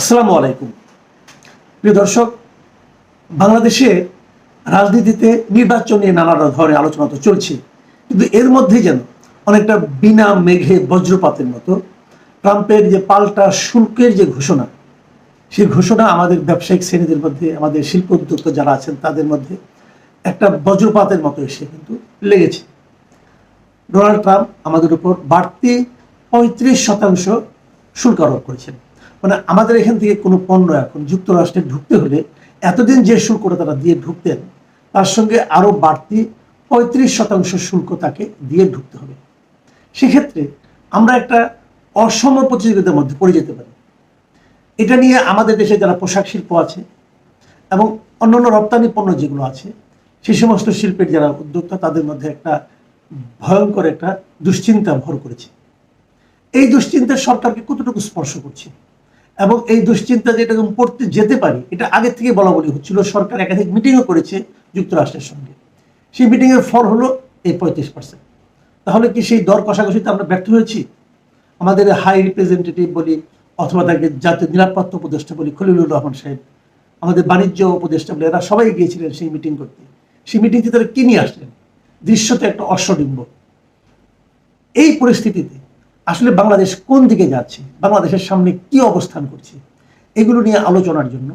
আসসালামু আলাইকুম। প্রিয় দর্শক, বাংলাদেশে রাজনীতিতে নির্বাচন নিয়ে নানা ধরনের আলোচনা তো চলছে, কিন্তু এর মধ্যেই যেন অনেকটা বিনা মেঘে বজ্রপাতের মতো ট্রাম্পের যে পাল্টা শুল্কের যে ঘোষণা, সেই ঘোষণা আমাদের ব্যবসায়িক শ্রেণীদের মধ্যে, আমাদের শিল্প উদ্যোক্তা যারা আছেন তাদের মধ্যে একটা বজ্রপাতের মতো এসে কিন্তু লেগেছে। ডোনাল্ড ট্রাম্প আমাদের উপর বাড়তি পঁয়ত্রিশ শতাংশ শুল্ক আরোপ করেছেন। মানে আমাদের এখান থেকে কোনো পণ্য এখন যুক্তরাষ্ট্রে ঢুকতে হলে এতদিন যে শুল্কটা তারা দিয়ে ঢুকতেন, তার সঙ্গে আরও বাড়তি পঁয়ত্রিশ শতাংশ শুল্ক তাকে দিয়ে ঢুকতে হবে। সেক্ষেত্রে আমরা একটা অসম প্রতিযোগিতার মধ্যে পড়ে যেতে পারি। এটা নিয়ে আমাদের দেশে যারা পোশাক শিল্প আছে এবং অন্যান্য রপ্তানি পণ্য যেগুলো আছে সেই সমস্ত শিল্পের যারা উদ্যোক্তা তাদের মধ্যে একটা ভয়ঙ্কর একটা দুশ্চিন্তা ভর করেছে। এই দুশ্চিন্তা সরকারকে কতটুকু স্পর্শ করছে? এবং এই দুশ্চিন্তা যেটা এরকম পড়তে যেতে পারি, এটা আগে থেকে বলা বলি হচ্ছিল। সরকার একাধিক মিটিংও করেছে যুক্তরাষ্ট্রের সঙ্গে। সেই মিটিংয়ের ফল হলো এই পঁয়ত্রিশ পার্সেন্ট তাহলে কি সেই দর কষাকষিতে আমরা ব্যর্থ হয়েছি? আমাদের হাই রিপ্রেজেন্টেটিভ বলি, অথবা তাকে জাতীয় নিরাপত্তা উপদেষ্টা বলি, খলিলুর রহমান সাহেব, আমাদের বাণিজ্য উপদেষ্টা বলে, এরা সবাই গিয়েছিলেন সেই মিটিং করতে। সেই মিটিংটি তারা কি নিয়ে আসলেন? দৃশ্যতে একটা অশ্বডিম্ব। এই পরিস্থিতিতে আসলে বাংলাদেশ কোন দিকে যাচ্ছে? বাংলাদেশের সামনে কি অবস্থান করছে? এগুলো নিয়ে আলোচনার জন্য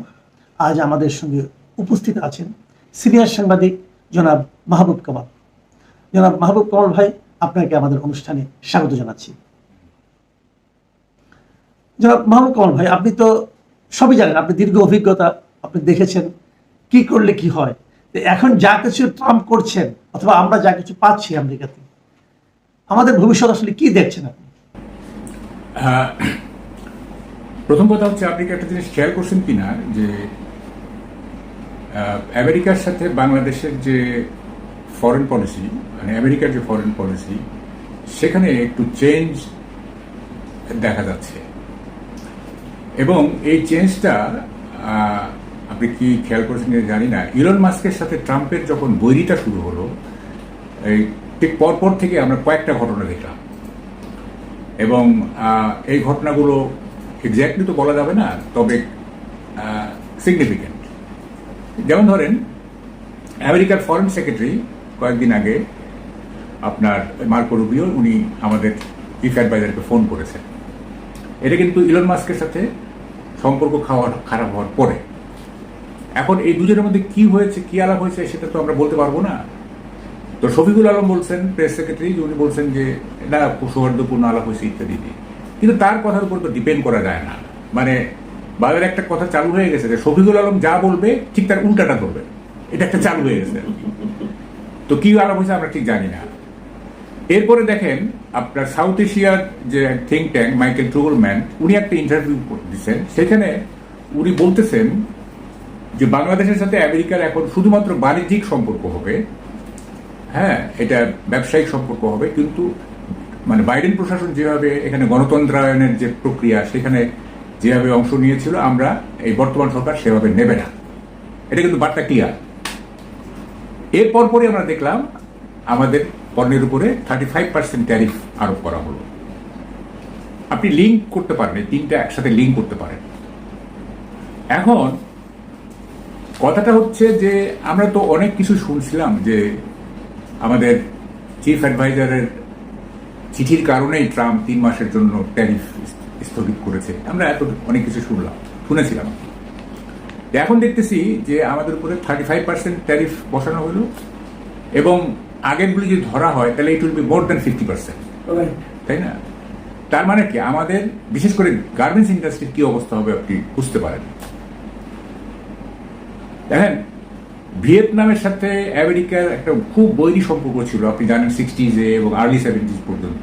আজ আমাদের সঙ্গে উপস্থিত আছেন সিনিয়র সাংবাদিক জনাব মাহবুব কামাল। জনাব মাহবুব কামাল ভাই, আপনাকে আমাদের অনুষ্ঠানে স্বাগত জানাচ্ছি। জনাব মাহবুব কামাল ভাই, আপনি তো সবই জানেন, আপনি দীর্ঘ অভিজ্ঞতা আপনি দেখেছেন, কি করলে কি হয়? এখন যা কিছু ট্রাম্প করছেন, অথবা আমরা যা কিছু পাচ্ছি আমেরিকাতে, আমাদের ভবিষ্যৎ আসলে কি দেখছেন আপনি? প্রথম কথা হচ্ছে আপনি কি একটা জিনিস খেয়াল করছেন কিনা যে আমেরিকার সাথে বাংলাদেশের যে ফরেন পলিসি মানে আমেরিকার যে ফরেন পলিসি সেখানে একটু চেঞ্জ দেখা যাচ্ছে। এবং এই চেঞ্জটা আপনি কি খেয়াল করেছেন জানি না। ইলন মাস্কের সাথে ট্রাম্পের যখন বৈরিটা শুরু হলো, এই ঠিক পরপর থেকে আমরা কয়েকটা ঘটনা দেখলাম। এবং এই ঘটনাগুলো এক্স্যাক্টলি তো বলা যাবে না, তবে সিগনিফিক্যান্ট যেমন ধরেন, আমেরিকার ফরেন সেক্রেটারি কয়েকদিন আগে আপনার মার্কো রুবিও, উনি আমাদের চিফ অ্যাডভাইজারকে ফোন করেছেন। এটা কিন্তু ইলন মাস্কের সাথে সম্পর্ক খাওয়ার, খারাপ হওয়ার পরে। এখন এই দুজনের মধ্যে কি হয়েছে, কি আলাপ হয়েছে, সেটা তো আমরা বলতে পারব না। তো শফিকুল আলম বলছেন প্রেস সেক্রেটারি উনি বলছেন যে এটা সৌহার্দ্যপূর্ণ আলাপ হয়েছে, ইত্যাদি ইত্যাদি। কিন্তু তার কথার উপর তো ডিপেন্ড করা যায় না। মানে বাজারে একটা কথা চালু হয়ে গেছে যে শফিকুল আলম যা বলবে, ঠিক তার উল্টাটা করবে। এটা একটা চালু হয়ে গেছে। তো কি আলাপ হয়েছে আমরা ঠিক জানি না। এরপরে দেখেন, আপনার সাউথ এশিয়ার যে থিঙ্ক ট্যাঙ্ক মাইকেল ট্রুগলম্যান উনি একটা ইন্টারভিউ দিচ্ছেন। সেখানে উনি বলতেছেন যে, বাংলাদেশের সাথে আমেরিকার এখন শুধুমাত্র বাণিজ্যিক সম্পর্ক হবে। হ্যাঁ এটা ব্যবসায়িক সম্পর্ক হবে, কিন্তু মানে বাইডেন প্রশাসন যেভাবে এখানে গণতন্ত্রায়নের যে প্রক্রিয়া, সেখানে যেভাবে অংশ নিয়েছিল, আমরা এই বর্তমান সরকার সেভাবে নেবে না। এটা কিন্তু বার্তা ক্লিয়ার। এর পরপরই আমরা দেখলাম, আমাদের পণ্যের উপরে থার্টি ফাইভ পার্সেন্ট ট্যারিফ আরোপ করা হলো। আপনি লিঙ্ক করতে পারেন তিনটা একসাথে লিঙ্ক করতে পারেন। এখন, কথাটা হচ্ছে যে, আমরা তো অনেক কিছু শুনছিলাম যে আমাদের চিফ অ্যাডভাইজারের চিঠির কারণেই ট্রাম্প তিন মাসের জন্য ট্যারিফ স্থগিত করেছে। আমরা এত অনেক কিছু শুনলাম শুনেছিলাম। এখন দেখতেছি যে আমাদের উপরে থার্টি ফাইভ পার্সেন্ট ট্যারিফ বসানো হলো এবং আগেরগুলি যদি ধরা হয় তাহলে it will be more than fifty percent তাই না? তার মানে কি? আমাদের বিশেষ করে গার্মেন্টস ইন্ডাস্ট্রির কি অবস্থা হবে আপনি বুঝতে পারেন। দেখেন ভিয়েতনামের সাথে আমেরিকার একটা খুব বৈরী সম্পর্ক ছিল আপনি জানেন সিক্সটিজে এবং আর্লি সেভেন্টিজ পর্যন্ত।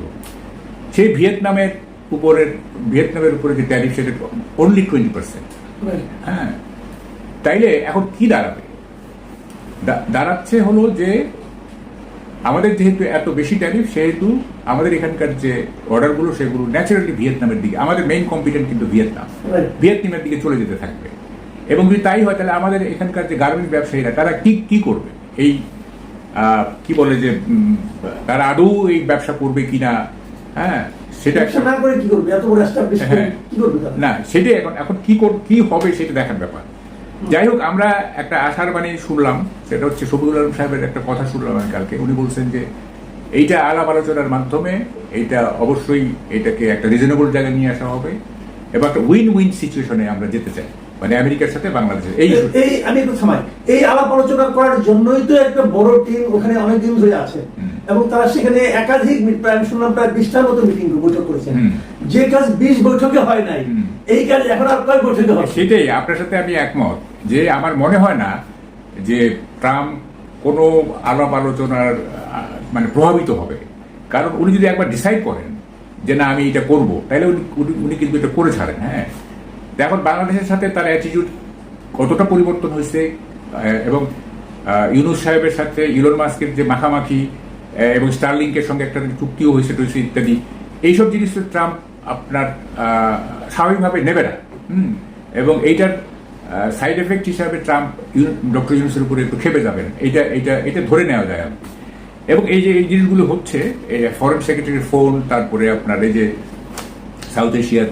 সেই ভিয়েতনামের উপরের ভিয়েতনামের উপরে যে ট্যারিফ সেটা অনলি টোয়েন্টি পার্সেন্ট হ্যাঁ। তাইলে এখন কি দাঁড়াবে? দাঁড়াচ্ছে হলো যে আমাদের যেহেতু এত বেশি ট্যারিফ সেহেতু আমাদের এখানকার যে অর্ডারগুলো সেগুলো ন্যাচারালি ভিয়েতনামের দিকে আমাদের মেইন কম্পিটেন্ট কিন্তু ভিয়েতনাম। ভিয়েতনামের দিকে চলে যেতে থাকবে। এবং যদি তাই হয় তাহলে আমাদের এখানকার যে গার্মেন্টস ব্যবসায়ীরা তারা কি কি করবে? এই কি বলে যে তারা আদৌ এই ব্যবসা করবে কিনা? হ্যাঁ সেটা না করে কি করবে? এত বড় হ্যাঁ। কি করবে না সেটাই এখন এখন কি কি হবে সেটা দেখার ব্যাপার। যাই হোক আমরা একটা আশার বাণী শুনলাম সেটা হচ্ছে শফিকুল আলম সাহেবের একটা কথা শুনলাম আমি কালকে। উনি বলছেন যে এইটা আলাপ আলোচনার মাধ্যমে এইটা অবশ্যই এটাকে একটা রিজনেবল জায়গায় নিয়ে আসা হবে। এবং একটা উইন উইন সিচুয়েশনে আমরা যেতে চাই। মানে আমেরিকার সাথে বাংলাদেশের। এই এই- আমি একটু থামাই। এই আলাপ আলোচনা করার জন্যই তো একটা বড় টিম ওখানে অনেক দিন ধরে আছে। এবং তারা সেখানে একাধিক প্রায় শুনলাম প্রায় বিশটার মতো মিটিং বৈঠক করেছেন যে কাজ বিশ বৈঠকে হয় নাই এই কাজ এখন আর কয় বৈঠকে হবে? সেটাই আপনার সাথে আমি একমত যে আমার মনে হয় না যে ট্রাম্প কোনো আলাপ আলোচনার মানে প্রভাবিত হবে। কারণ উনি যদি একবার ডিসাইড করেন যে না আমি এটা করব তাহলে উনি উনি- কিন্তু এটা করে ছাড়েন হ্যাঁ। এখন বাংলাদেশের সাথে তার অ্যাটিটিউড কতটা পরিবর্তন হয়েছে এবং ইউনুস সাহেবের সাথে ইলন মাস্কের যে মাখামাখি এবং স্টারলিংকের সঙ্গে একটা চুক্তিও হয়েছে টয়েছে ইত্যাদি, এইসব জিনিস ট্রাম্প আপনার স্বাভাবিকভাবে নেবে না। এবং এইটার সাইড এফেক্ট হিসাবে ট্রাম্প ডক্টর ইউনুসের উপরে একটু খেপে যাবেন। এটা এটা এটা ধরে নেওয়া যায় এবং এই যে, এই জিনিসগুলো হচ্ছে ফরেন সেক্রেটারির ফোন তারপরে আপনার এই যে, সাউথ এশিয়ার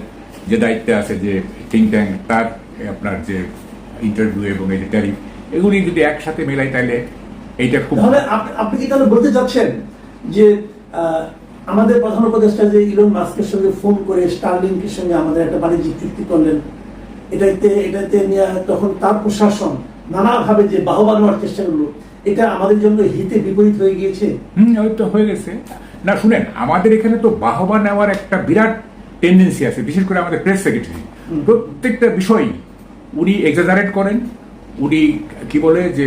যে দায়িত্বে আছে যে থিঙ্ক ট্যাঙ্ক তার আপনার যে ইন্টারভিউ এবং এই যে ট্যারিফ এগুলি যদি একসাথে মেলাই তাহলে এইটা খুব আপনি কি তাহলে বলতে চাচ্ছেন যে আমাদের প্রধান উপদেষ্টা যে ইলন মাস্কের সঙ্গে ফোন করে স্টারলিংকের সঙ্গে আমাদের একটা বাণিজ্যিক চুক্তি করলেন এটাতে এটাতে নিয়ে তখন তার প্রশাসন নানাভাবে যে বাহবা নেওয়ার চেষ্টা করল এটা আমাদের জন্য হিতে বিপরীত হয়ে গিয়েছে? হুম ওই তো হয়ে গেছে। না শুনেন আমাদের এখানে তো বাহবা নেওয়ার একটা বিরাট টেন্ডেন্সি আছে বিশেষ করে আমাদের প্রেস সেক্রেটারি প্রত্যেকটা বিষয় উনি এক্সাজারেট করেন, উনি কি বলে যে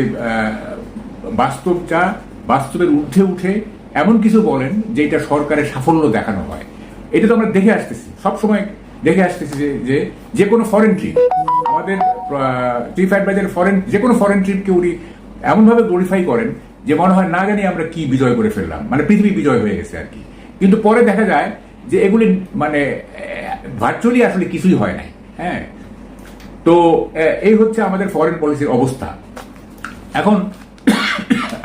বাস্তব যা বাস্তবের ঊর্ধ্বে উঠে এমন কিছু বলেন যে এটা সরকারের সাফল্য দেখানো হয়। এটা তো আমরা দেখে আসতেছি, সবসময় দেখে আসতেছি যে যে যে কোনো ফরেন ট্রিপ আমাদের চিফ অ্যাডভাইজার ফরেন যে কোনো ফরেন ট্রিপকে উনি এমনভাবে গ্লোরিফাই করেন যে মনে হয় না জানি আমরা কি বিজয় করে ফেললাম মানে পৃথিবী বিজয় হয়ে গেছে আর কি। কিন্তু পরে দেখা যায় যে এগুলি মানে ভার্চুয়ালি আসলে কিছুই হয় নাই। হ্যাঁ। তো এই হচ্ছে আমাদের ফরেন পলিসির অবস্থা। এখন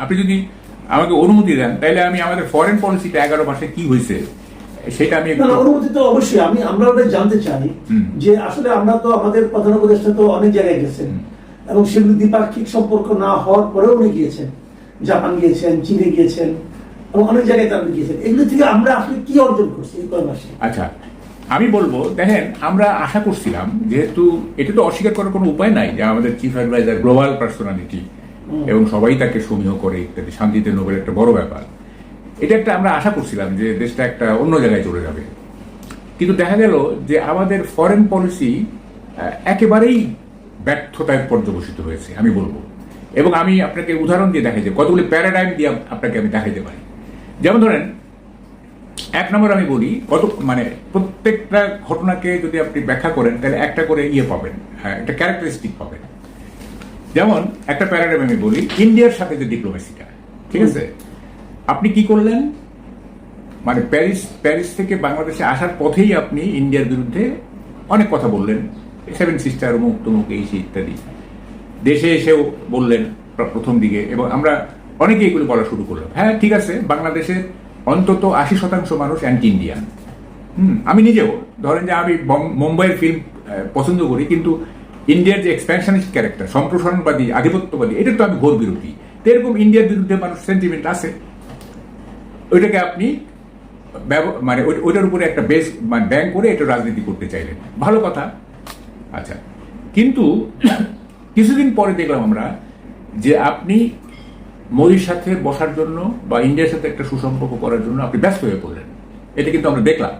আপনি যদি আমাকে অনুমতি দেন তাহলে আমি আমাদের ফরেন পলিসিটা এগারো মাসে কি হয়েছে সেটা আমি অনুমতি তো অবশ্যই। আমি আমরা ওটা জানতে চাই যে আসলে আমরা তো আমাদের প্রধান উপদেষ্টা তো অনেক জায়গায় গেছেন। এবং সেগুলো দ্বিপাক্ষিক সম্পর্ক না হওয়ার পরেও উনি গিয়েছেন। জাপান গিয়েছেন চীনে গিয়েছেন এবং অনেক জায়গায় তারা গিয়েছেন। এগুলো থেকে আমরা আসলে কি অর্জন করছি এই কয় মাসে? আচ্ছা আমি বলব দেখেন আমরা আশা করছিলাম যেহেতু এটা তো অস্বীকার করার কোনো উপায় নাই যে আমাদের চিফ অ্যাডভাইজার গ্লোবাল পার্সোনালিটি এবং সবাই তাকে সমীহ করে ইত্যাদি শান্তিতে নোবেল একটা বড় ব্যাপার। এটা একটা আমরা আশা করছিলাম যে দেশটা একটা অন্য জায়গায় চলে যাবে। কিন্তু দেখা গেল যে আমাদের ফরেন পলিসি একেবারেই ব্যর্থতায় পর্যবসিত হয়েছে আমি বলব। এবং আমি আপনাকে উদাহরণ দিয়ে দেখাই যে কতগুলি প্যারাডাইম দিয়ে আপনাকে আমি দেখাইতে পারি। যেমন ধরেন এক নম্বর আমি বলি কত মানে প্রত্যেকটা ঘটনাকে যদি আপনি ব্যাখ্যা করেন তাহলে একটা করে ইয়ে পাবেন হ্যাঁ, একটা ক্যারেক্টারিস্টিক পাবেন। যেমন একটা প্যারাডাইম আমি বলি ইন্ডিয়ার সাথে যে ডিপ্লোমেসিটা ঠিক আছে? আপনি কি করলেন? মানে প্যারিস প্যারিস থেকে বাংলাদেশে আসার পথেই আপনি ইন্ডিয়ার বিরুদ্ধে অনেক কথা বললেন সেভেন সিস্টার মুখ তুমুক এই ইত্যাদি। দেশে এসেও বললেন প্রথম দিকে এবং আমরা অনেকে এগুলো বলা শুরু করলাম। হ্যাঁ ঠিক আছে বাংলাদেশের অন্তত আশি শতাংশ মানুষ অ্যান্টি ইন্ডিয়ান হুম, আমি নিজেও, ধরেন যে আমি মুম্বাইয়ের ফিল্ম পছন্দ করি, কিন্তু ইন্ডিয়ার যে এক্সপ্যানশনিস্ট ক্যারেক্টার সম্প্রসারণবাদী, আধিপত্যবাদী এটা তো আমি ঘোর বিরোধী। তো এরকম ইন্ডিয়ার বিরুদ্ধে মানুষ সেন্টিমেন্ট আছে। ওইটাকে আপনি মানে ওই- ওইটার উপরে একটা বেস মানে ব্যাংক করে এটা রাজনীতি করতে চাইলেন। ভালো কথা। আচ্ছা। কিন্তু কিছুদিন পরে দেখলাম আমরা যে আপনি মোদির সাথে বসার জন্য বা ইন্ডিয়ার সাথে একটা সুসম্পর্ক করার জন্য আপনি ব্যস্ত হয়ে পড়লেন। এটা কিন্তু আমরা দেখলাম।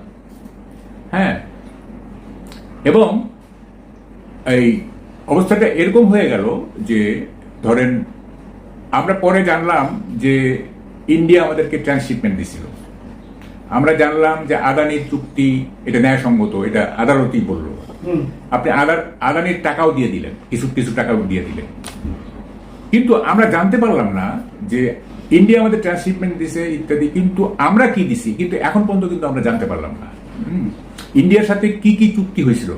হ্যাঁ? এবং এই অবস্থাটা এরকম হয়ে গেল যে ধরেন আমরা পরে জানলাম যে ইন্ডিয়া আমাদেরকে ট্রান্সশিপমেন্ট দিছিল। আমরা জানলাম যে আদানির চুক্তি এটা ন্যায়সঙ্গত এটা আদালতই বলল। আপনি আদার আদানির টাকাও দিয়ে দিলেন কিছু কিছু টাকাও দিয়ে দিলেন। কিন্তু আমরা জানতে পারলাম না যে ইন্ডিয়া আমাদের ট্রান্সশিপমেন্ট দিছে ইত্যাদি কিন্তু আমরা কি দিছি? কিন্তু এখন পর্যন্ত কিন্তু আমরা জানতে পারলাম না। ইন্ডিয়ার সাথে কি কি চুক্তি হয়েছিল?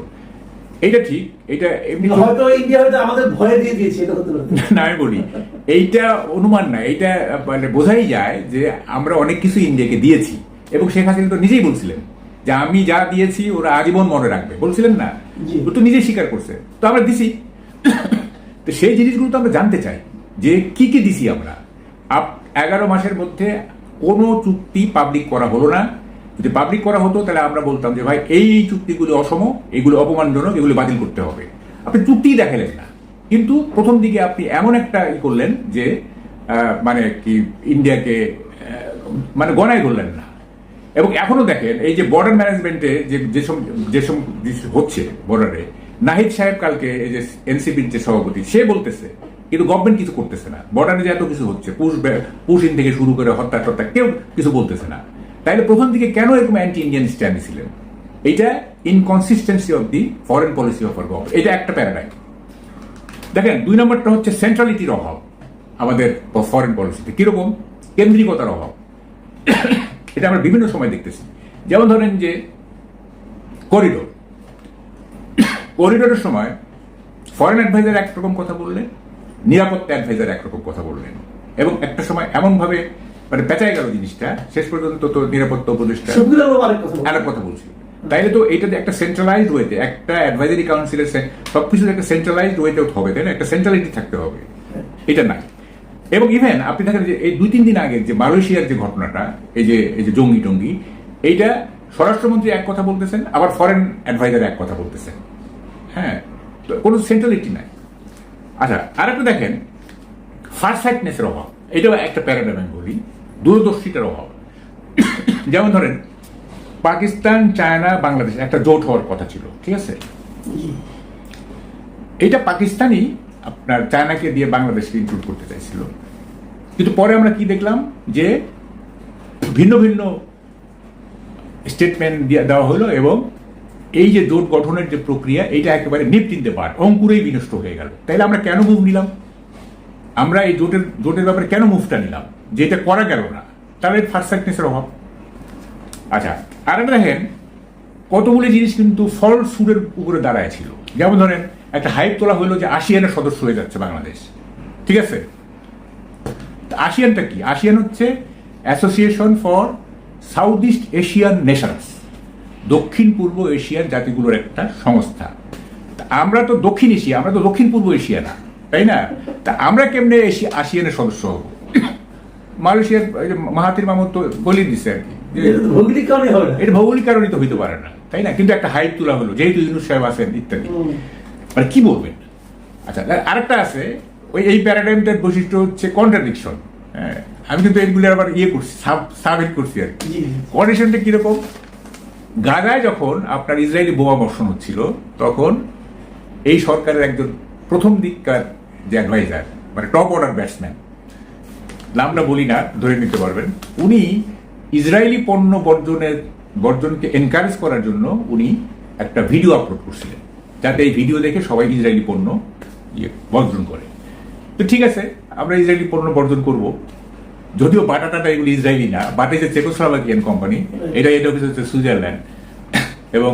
এটা ঠিক এটা এমনি হয়তো ইন্ডিয়া হয়তো আমাদের ভয় দিয়ে দিয়েছে এটা হতে না আমি বলি এইটা অনুমান না এইটা মানে বোঝাই যায় যে আমরা অনেক কিছু ইন্ডিয়াকে দিয়েছি এবং শেখ হাসিনা তো নিজেই বলছিলেন যে আমি যা দিয়েছি ওরা আজীবন মনে রাখবে। বলছিলেন না? ও তো নিজেই স্বীকার করছে। তো আমরা দিছি। তো সেই জিনিসগুলো তো আমরা জানতে চাই যে কি কি দিছি আমরা। আপ, এগারো মাসের মধ্যে কোনো চুক্তি পাবলিক করা হলো না। যদি পাবলিক করা হতো, তাহলে আমরা বলতাম যে, ভাই, এই চুক্তিগুলো অসম, এগুলো অপমানজনক, এগুলো বাতিল করতে হবে। আপনি চুক্তিই দেখালেন না। কিন্তু প্রথম দিকে আপনি এমন একটা ই করলেন যে মানে কি, ইন্ডিয়াকে মানে গণায় করলেন না। এবং এখনও দেখেন, এই যে বর্ডার ম্যানেজমেন্টে যে যেসব যেসব হচ্ছে বর্ডারে নাহিদ সাহেব কালকে এই যে এনসিপির যে সভাপতি, সে বলতেছে, কিন্তু গভর্নমেন্ট কিছু করতেছে না। বর্ডারে যে এত কিছু হচ্ছে পুশ পুশিন থেকে শুরু করে হত্যা টত্যা কেউ কিছু বলতেছে না। তাইলে প্রথম দিকে কেন এরকম অ্যান্টি ইন্ডিয়ান স্ট্যান্ড ছিলেন এইটা inconsistency of the foreign policy of government এটা একটা প্যারাডাইম দেখেন, দুই নম্বরটা হচ্ছে সেন্ট্রালিটির অভাব আমাদের ফরেন পলিসিতে কীরকম? কেন্দ্রিকতার অভাব। এটা আমরা বিভিন্ন সময় দেখতেছি। যেমন ধরেন যে করিডোর করিডোরের সময় ফরেন অ্যাডভাইজার একরকম কথা বললেন নিরাপত্তা অ্যাডভাইজার একরকম কথা বললেন। এবং একটা সময় এমনভাবে মানে পেঁচাই গেল জিনিসটা শেষ পর্যন্ত তো নিরাপত্তা উপদেষ্টা আরেক কথা বলছি তাইলে তো এইটাতে একটা সেন্ট্রালাইজড ওয়েতে একটা অ্যাডভাইজারি কাউন্সিলের সবকিছু একটা সেন্ট্রালাইজড ওয়েতে হবে তাই না? একটা সেন্ট্রালিটি থাকতে হবে। এটা নাই। এবং ইভেন আপনি দেখেন যে এই দুই তিন দিন আগে যে মালয়েশিয়ার যে ঘটনাটা এই যে এই যে জঙ্গি টঙ্গি এইটা স্বরাষ্ট্রমন্ত্রী এক কথা বলতেছেন আবার ফরেন অ্যাডভাইজার এক কথা বলতেছেন। হ্যাঁ কোনো সেন্ট্রালিটি নাই। আচ্ছা আর একটা দেখেন ফারসাইটনেসের অভাব, এটাও একটা প্যারাডাইম আমি বলি, দূরদর্শিতার অভাব। যেমন ধরেন, পাকিস্তান, চায়না, বাংলাদেশ, একটা জোট হওয়ার কথা ছিল, ঠিক আছে? এটা পাকিস্তানি আপনার চায়নাকে দিয়ে বাংলাদেশকে ইনক্লুড করতে চাইছিল। কিন্তু পরে আমরা কি দেখলাম? যে ভিন্ন ভিন্ন স্টেটমেন্ট দেওয়া হলো এবং এই যে জোট গঠনের যে প্রক্রিয়া এটা একেবারে নিপটিনতে পার অঙ্কুরেই বিনষ্ট হয়ে গেল। তাইলে আমরা কেন মুভ নিলাম? আমরা এই জোটের জোটের ব্যাপারে কেন মুভটা নিলাম? যে এটা করা গেল না তাহলে ফার্স্টনেসের অভাব। আচ্ছা আর দেখেন, কতগুলি জিনিস কিন্তু ফল সুরের উপরে দাঁড়ায় ছিল। যেমন ধরেন, একটা হাইপ তোলা হলো যে আসিয়ানের সদস্য হয়ে যাচ্ছে বাংলাদেশ। ঠিক আছে? আসিয়ানটা কি? আসিয়ান হচ্ছে Association for South East Asian Nations দক্ষিণ পূর্ব এশিয়ার জাতিগুলোর একটা সংস্থা। আমরা তো দক্ষিণ এশিয়া আমরা তো দক্ষিণ পূর্ব এশিয়া না তাই না? তা আমরা কেমনে এশিয়া আসিয়ানের সদস্য হব? মালয়েশিয়ার মাহাতির মামুদ তো বলে দিচ্ছে আর কি ভৌগোলিক কারণে হবে এটা ভৌগোলিক কারণে তো হইতে পারে না তাই না? কিন্তু একটা হাইট তোলা হলো যেহেতু ইউনুস সাহেব আছেন ইত্যাদি। মানে কি বলবেন? আচ্ছা আর- আরেকটা আছে ওই এই প্যারাডাইমটার বৈশিষ্ট্য হচ্ছে কন্ট্রাডিকশন হ্যাঁ? আমি কিন্তু এইগুলো আবার ইয়ে করছি সাবমিট করছি আর কি। কন্ডিশনটা কীরকম? গাজায় যখন আপনার ইসরায়েলি বোমা বর্ষণ হচ্ছিল, তখন এই সরকারের একজন প্রথম দিককার যে অ্যাডভাইজার মানে টপ অর্ডার ব্যাটসম্যান, নামটা বলি না, ধরে নিতে পারবেন, উনি ইসরায়েলি পণ্য বর্জনের, বর্জনকে এনকারেজ করার জন্য উনি একটা ভিডিও আপলোড করছিলেন, যাতে এই ভিডিও দেখে সবাই ইসরায়েলি পণ্য ইয়ে বর্জন করে। তো ঠিক আছে, আমরা ইসরায়েলি পণ্য বর্জন করব। যদিও বাটাটাটা এগুলি ইসরায়েলি না, বাটা ইজ এ চেকোস্লোভাকিয়ান কোম্পানি এটা এটা হচ্ছে সুইজারল্যান্ড এবং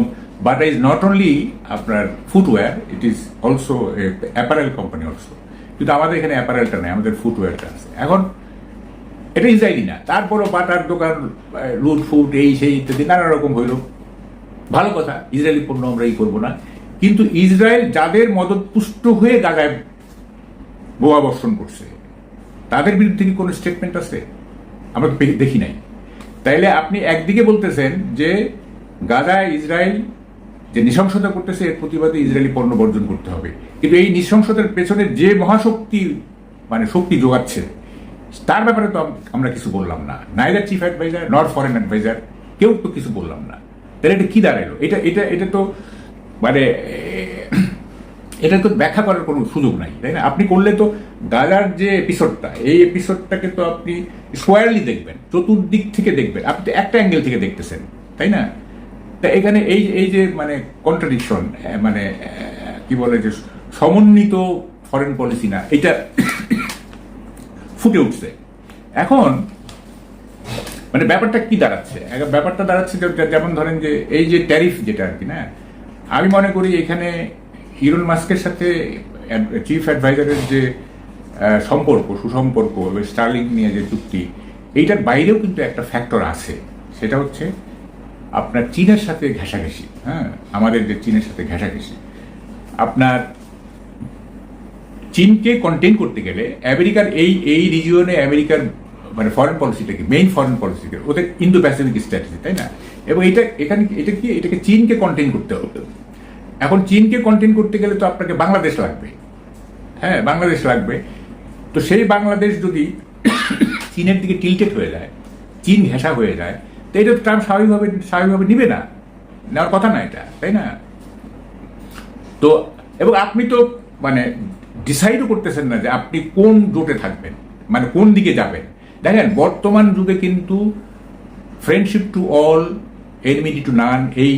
বাটা ইজ নট অনলি আপনার footwear it is also apparel company also কিন্তু আমাদের এখানে অ্যাপারেলটা নেই, আমাদের ফুটওয়্যারটা আছে। এখন, এটা ইসরায়েলি না, তারপরও বাটার দোকান রুট ফুট এই সেই ইত্যাদি, নানা রকম হইল। ভালো কথা, ইসরায়েলি পণ্য আমরা এই করব না। কিন্তু ইসরায়েল যাদের মদত পুষ্ট হয়ে গাজায় বোমা বর্ষণ করছে তাদের বিরুদ্ধে কি কোনো স্টেটমেন্ট আছে? আমরা দেখি নাই। তাইলে আপনি একদিকে বলতেছেন যে গাজায় ইসরায়েল যে নৃশংসতা করতেছে, এর প্রতিবাদে ইসরায়েলি পণ্য বর্জন করতে হবে। কিন্তু এই নৃশংসতার পেছনে যে মহাশক্তি মানে শক্তি যোগাচ্ছে, তার ব্যাপারে তো আমরা কিছু বললাম না। Neither chief adviser not foreign adviser কেউ তো কিছু বললাম না। তাহলে এটা কি দাঁড়াল এটা এটা এটা তো মানে এটা তো ব্যাখ্যা করার কোনো সুযোগ নাই, তাই না? আপনি করলে তো গাজার যে এপিসোডটা এই এপিসোডটাকে তো আপনি স্কোয়ারলি দেখবেন, চতুর্দিক থেকে দেখবেন। আপনি তো একটা অ্যাঙ্গেল থেকে দেখতেছেন, তাই না? তা এখানে এই এই যে মানে কন্ট্রাডিকশন মানে কি বলে যে সমন্বিত ফরেন পলিসি না, এটা ফুটে উঠছে। এখন মানে ব্যাপারটা কি দাঁড়াচ্ছে? ব্যাপারটা দাঁড়াচ্ছে যেমন ধরেন যে, এই যে ট্যারিফ যেটা আর কি, না? আমি মনে করি এখানে ইরন মাস্কের সাথে চিফ অ্যাডভাইজারের যে সম্পর্ক, সুসম্পর্ক স্টার্লিং নিয়ে যে চুক্তি, এইটার বাইরেও কিন্তু একটা ফ্যাক্টর আছে। সেটা হচ্ছে আপনার চীনের সাথে ঘেঁষাঘেঁষি হ্যাঁ? আমাদের যে চীনের সাথে ঘেঁষাঘেঁষি আপনার চীনকে কন্টেন করতে গেলে আমেরিকার এই এই রিজিয়নে আমেরিকার মানে ফরেন পলিসিটা কি? মেইন ফরেন পলিসি ওদের ইন্দো প্যাসিফিক স্ট্র্যাটেজি তাই না? এবং এটা, এখানে এটা কি, এটাকে চীনকে কন্টেন করতে হবে। এখন চীনকে কন্টেন করতে গেলে তো আপনাকে বাংলাদেশ লাগবে। হ্যাঁ বাংলাদেশ লাগবে। তো সেই বাংলাদেশ যদি চীনের দিকে টিল্টেড হয়ে যায়, চীন ঘেঁষা হয়ে যায়, তো এটা তো ট্রাম্প স্বাভাবিকভাবে স্বাভাবিকভাবে নিবে না। নেওয়ার কথা না এটা, তাই না? তো, এবং আপনি তো মানে ডিসাইডও করতেছেন না যে আপনি কোন জোটে থাকবেন মানে কোন দিকে যাবেন। দেখেন, বর্তমান যুগে কিন্তু friendship to all enmity to none এই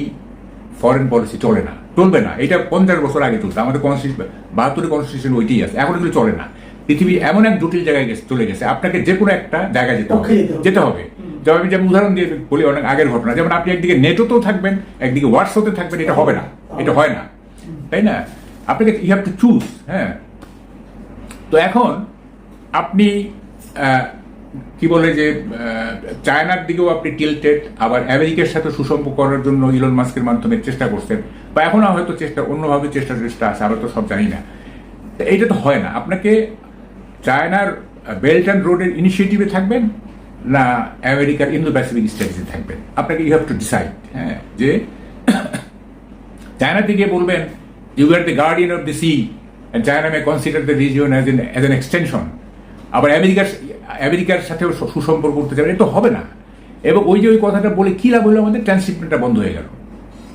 ফরেন পলিসি চলে না। চলবে না। এটা পঞ্চাশ বছর আগে চলছে আমাদের কনস্টিটিউশন বাহাত্তরের কনস্টিটিউশন ওইটাই আছে। এখন এগুলো চলে না। পৃথিবী এমন এক জটিল জায়গায় গেছে চলে গেছে। আপনাকে যে কোনো একটা জায়গায় যেতে হবে। যেতে হবে। যেমন আমি যেমন উদাহরণ দিয়ে বলি অনেক আগের ঘটনা। যেমন আপনি একদিকে নেটোতেও থাকবেন একদিকে হোয়াটসঅ্যাপে থাকবেন এটা হবে না। এটা হয় না। তাই না? আপনাকে ইউ হ্যাভ টু চুজ হ্যাঁ? তো এখন আপনি কি বলে যে চায়নার দিকেও আপনি টিলটেড আবার আমেরিকার সাথে সুসম্পর্ক করার জন্য ইলন মাস্কের মাধ্যমে চেষ্টা করছেন, বা এখনও হয়তো চেষ্টা, অন্যভাবে চেষ্টা চেষ্টা আছে, আমরা তো সব জানি না। এইটা তো হয় না। আপনাকে চায়নার বেল্ট অ্যান্ড রোডের ইনিশিয়েটিভে থাকবেন, না আমেরিকার ইন্দো প্যাসিফিক স্ট্র্যাটেজি থাকবেন? আপনাকে ইউ হ্যাভ টু ডিসাইড হ্যাঁ যে চায়না থেকে বলবেন you are the guardian of the sea China may consider the region as an as an extension আবার আমেরিকার আমেরিকার সাথেও সুসম্পর্ক করতে চাবেন এটা তো হবে না। এবং ওই যে ওই কথাটা বলে কী লাভ হলো আমাদের? ট্রান্সশিপমেন্টটা বন্ধ হয়ে গেল।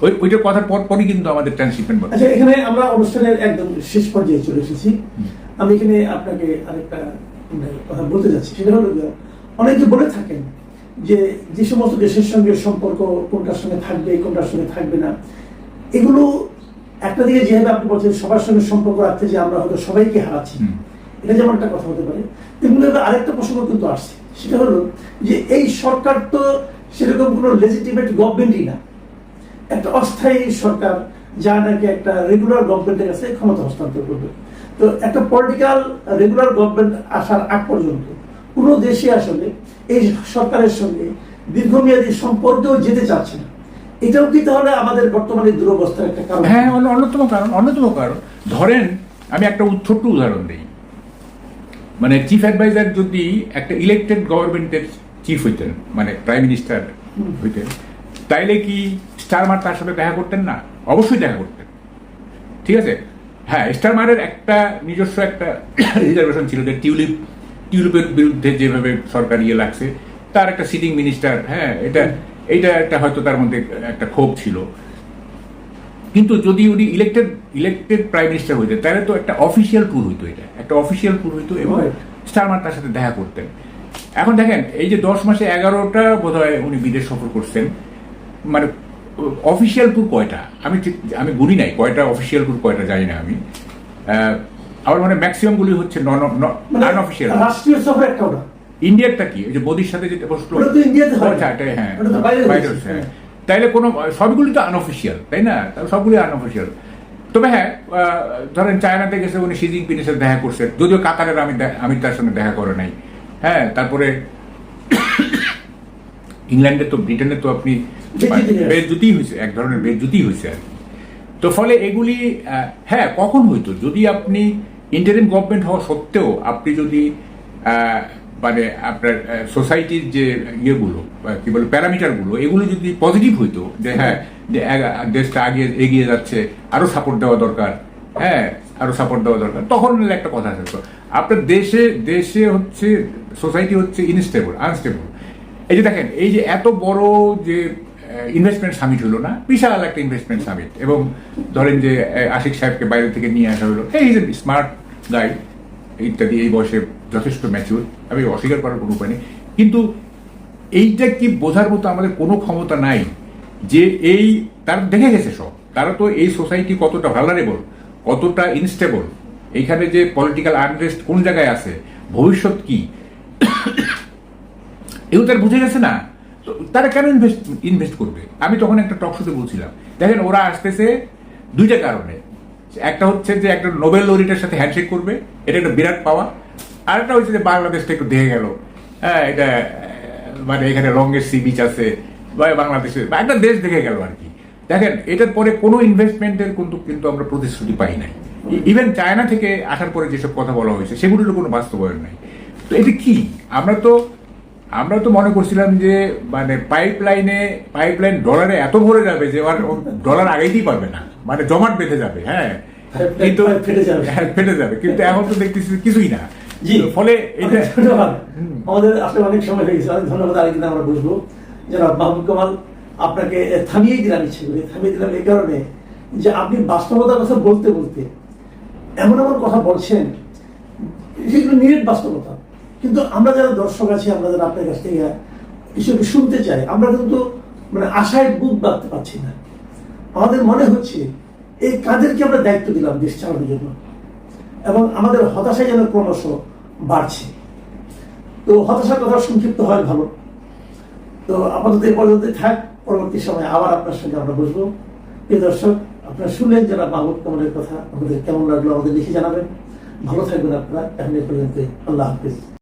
ওই ওইটার কথার পর পরই কিন্তু আমাদের ট্রান্সশিপমেন্ট বন্ধ। আচ্ছা এখানে আমরা অনুষ্ঠানের একদম শেষ পর্যায়ে চলে এসেছি। আমি এখানে আপনাকে আরেকটা কথা বলতে যাচ্ছি সেটা হলো অনেকে বলে থাকেন যে যে সমস্ত দেশের সঙ্গে সম্পর্ক কোনটার সঙ্গে থাকবে কোনটার সঙ্গে থাকবে না এগুলো একটা দিকে যেভাবে আপনি বলছেন সবার সঙ্গে সম্পর্ক রাখতে যে আমরা হয়তো সবাইকে হারাচ্ছি। এটা যেমন একটা কথা হতে পারে। তেমনি আরেকটা প্রসঙ্গ কিন্তু আসছে। সেটা হলো যে এই সরকার তো সেরকম কোনো লেজিটিমেট গভর্নমেন্টই না। একটা অস্থায়ী সরকার, যা নাকি একটা রেগুলার গভর্নমেন্টের কাছে ক্ষমতা হস্তান্তর করবে। তো একটা পলিটিক্যাল রেগুলার গভর্নমেন্ট আসার আগ পর্যন্ত কোনো দেশে আসলে এই সরকারের সঙ্গে দীর্ঘমেয়াদী সম্পর্কেও যেতে চাচ্ছে না। এটাও কি তাহলে আমাদের বর্তমানে দুরবস্থার একটা কারণ? হ্যাঁ অন্যতম কারণ অন্যতম কারণ। ধরেন, আমি একটা উ- ছোট্ট উদাহরণ দিই। মানে চিফ অ্যাডভাইজার যদি একটা ইলেকটেড গভর্নমেন্টের চিফ হইতেন মানে প্রাইম মিনিস্টার হইতেন, তাইলে কি স্টারমার তার সাথে দেখা করতেন না? অবশ্যই দেখা করতেন। ঠিক আছে? হ্যাঁ স্টারমারের একটা নিজস্ব একটা রিজার্ভেশন ছিল যে টিউলিপ টিউলিপের বিরুদ্ধে যেভাবে সরকার ইয়ে লাগছে, তার একটা সিটিং মিনিস্টার হ্যাঁ এটা এটা একটা হয়তো তার মধ্যে একটা ক্ষোভ ছিল। কিন্তু যদি উনি ইলেক্টেড ইলেক্টেড প্রাইম মিনিস্টার হইতেন তাহলে তো একটা অফিসিয়াল ট্যুর হইতো এটা। একটা অফিসিয়াল ট্যুর হইতো এবং স্টারমার তার সাথে দেখা করতেন। এখন দেখেন এই যে দশ মাসে এগারোটা বোধ হয় উনি বিদেশ সফর করছেন মানে অফিসিয়াল ট্যুর কয়টা? আমি ঠিক আমি গুনি নাই কয়টা অফিসিয়াল ট্যুর কয়টা জানি না আমি। আমার মানে ম্যাক্সিমাম গুলি হচ্ছে নন মানে আনঅফিসিয়াল রাষ্ট্রীয় সফর একটাও না ইন্ডিয়ারটা কি? ওই যে মোদির সাথে যেতে বসল হয়। তাইলে কোনো সবগুলি তো আনঅফিসিয়াল তাই না? সবগুলি আনঅফিসিয়াল তবে হ্যাঁ ধরেন চায়নাতে গেছে উনি শি জিনপিংয়ের সাথে দেখা করছেন যদিও কাতারের আমি আমি তার সঙ্গে দেখা করে নাই। হ্যাঁ তারপরে ইংল্যান্ডে তো ব্রিটেনে তো আপনি। বেজুতি হয়েছে এক ধরনের বেজুতি হয়েছে আর তো ফলে এগুলি হ্যাঁ কখন হইতো? যদি আপনি ইন্টারিম গভর্নমেন্ট হওয়া সত্ত্বেও আপনি যদি আহ, মানে আপনার সোসাইটির যে ইয়েগুলো কি বলে প্যারামিটারগুলো এগুলো যদি পজিটিভ হইতো যে হ্যাঁ যে দেশটা আগে এগিয়ে যাচ্ছে আরও সাপোর্ট দেওয়া দরকার হ্যাঁ আরও সাপোর্ট দেওয়া দরকার তখন একটা কথা থাকতো আপনার দেশে দেশে হচ্ছে সোসাইটি হচ্ছে ইনস্টেবল আনস্টেবল এই যে দেখেন এই যে এত বড় যে ইনভেস্টমেন্ট সামিট হলো না বিশাল একটা ইনভেস্টমেন্ট সামিট এবং ধরেন যে আশিক সাহেবকে বাইরে থেকে নিয়ে আসা হলো এই যে স্মার্ট গাই ইত্যাদি, এই বয়সে যথেষ্ট ম্যাচিউর আমি অস্বীকার করার কোনো উপায় নেই। কিন্তু এইটা কি বোঝার মতো আমাদের কোনো ক্ষমতা নাই যে এই, তারা দেখে গেছে সব। তারা তো এই সোসাইটি কতটা ভালারেবল কতটা ইনস্টেবল এইখানে যে পলিটিক্যাল আনরেস্ট কোন জায়গায় আছে, ভবিষ্যৎ কি? এগুলো তারা বুঝে গেছে না। তো তারা কেন ইনভেস্ট ইনভেস্ট করবে? আমি তখন একটা টক শোতে বলছিলাম। দেখেন, ওরা আসতেছে দুইটা কারণে। একটা হচ্ছে যে একটা নোবেল লরিটার সাথে হ্যান্ডশেক করবে, এটা একটা বিরাট পাওয়া। আর একটা হচ্ছে যে বাংলাদেশটা একটু দেখে গেল। হ্যাঁ এটা মানে এখানে রঙের সি বিচ আছে, বা বাংলাদেশে, বা একটা দেশ দেখে গেল আর কি। দেখেন, এটার পরে কোনো ইনভেস্টমেন্টের কিন্তু কিন্তু আমরা প্রতিশ্রুতি পাই নাই। ইভেন চায়না থেকে আসার পরে যেসব কথা বলা হয়েছে, সেগুলোর কোনো বাস্তবায়ন নাই। তো এটা কি? আমরা তো আমরা তো মনে করছিলাম যে মানে পাইপ লাইনে পাইপ লাইন ডলারে এত ভরে যাবে যে ডলার আগেইতেই পারবে না। মানে জমাট বেঁধে যাবে হ্যাঁ। কিন্তু ফেটে যাবে। হ্যাঁ, ফেটে যাবে। কিন্তু এখন তো দেখতেছি কিছুই না। জি। ফলে এটা আমাদের আসলে অনেক সময় হয়ে গেছে। অনেক ধন্যবাদ আরেকদিন আমরা বুঝব যারা মাহমুদ কামাল আপনাকে থামিয়ে দিলাম ইচ্ছে করে। থামিয়ে দিলাম এই কারণে যে আপনি বাস্তবতার কথা বলতে বলতে এমন এমন কথা বলছেন যেগুলো নিরেট বাস্তবতা। কিন্তু আমরা যারা দর্শক আছি, আমরা যারা আপনার কাছ থেকে কিছু শুনতে চাই, আমরা কিন্তু মানে আশায় বুক বাঁধতে পারছি না। আমাদের মনে হচ্ছে এই কাদেরকে আমরা দায়িত্ব দিলাম দেশ চালানোর জন্য। এবং আমাদের হতাশা যেন ক্রমশ বাড়ছে। তো হতাশার কথা সংক্ষিপ্ত হয় ভালো। তো আপাতত এই পর্যন্ত থাক। পরবর্তী সময় আবার আপনার সঙ্গে আমরা বসবো। প্রিয় দর্শক, আপনারা শুনলেন যারা মাহবুব কামালের কথা। আমাদের কেমন লাগল আমাদের লিখে জানাবেন। ভালো থাকবেন আপনারা। এখন এ পর্যন্ত আল্লাহ হাফিজ।